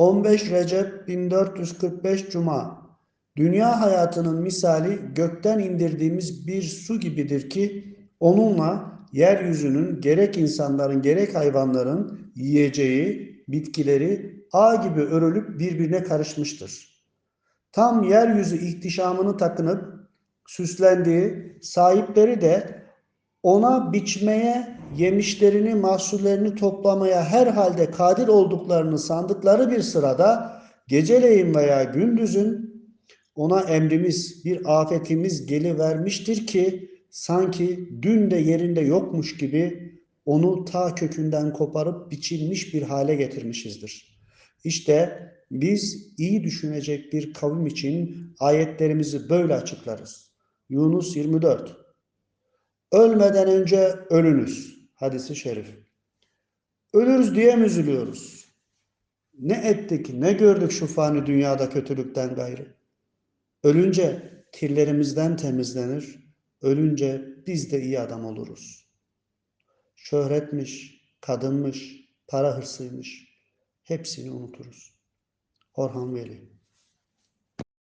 15 Recep 1445 Cuma Dünya hayatının misali gökten indirdiğimiz bir su gibidir ki onunla yeryüzünün gerek insanların gerek hayvanların yiyeceği bitkileri ağ gibi örülüp birbirine karışmıştır. Tam yeryüzü ihtişamını takınıp süslendiği, sahipleri de ona biçmeye, yemişlerini, mahsullerini toplamaya herhalde kadir olduklarını sandıkları bir sırada geceleyin veya gündüzün ona emrimiz, bir afetimiz gelivermiştir ki sanki dün de yerinde yokmuş gibi onu ta kökünden koparıp biçilmiş bir hale getirmişizdir. İşte biz iyi düşünecek bir kavim için ayetlerimizi böyle açıklarız. Yunus 24 Ölmeden önce ölünüz. Hadisi şerif. Ölürüz diye mi üzülüyoruz? Ne ettik, ne gördük şu fani dünyada kötülükten gayrı? Ölünce kirlerimizden temizlenir, ölünce biz de iyi adam oluruz. Şöhretmiş, kadınmış, para hırsıymış, hepsini unuturuz. Orhan Veli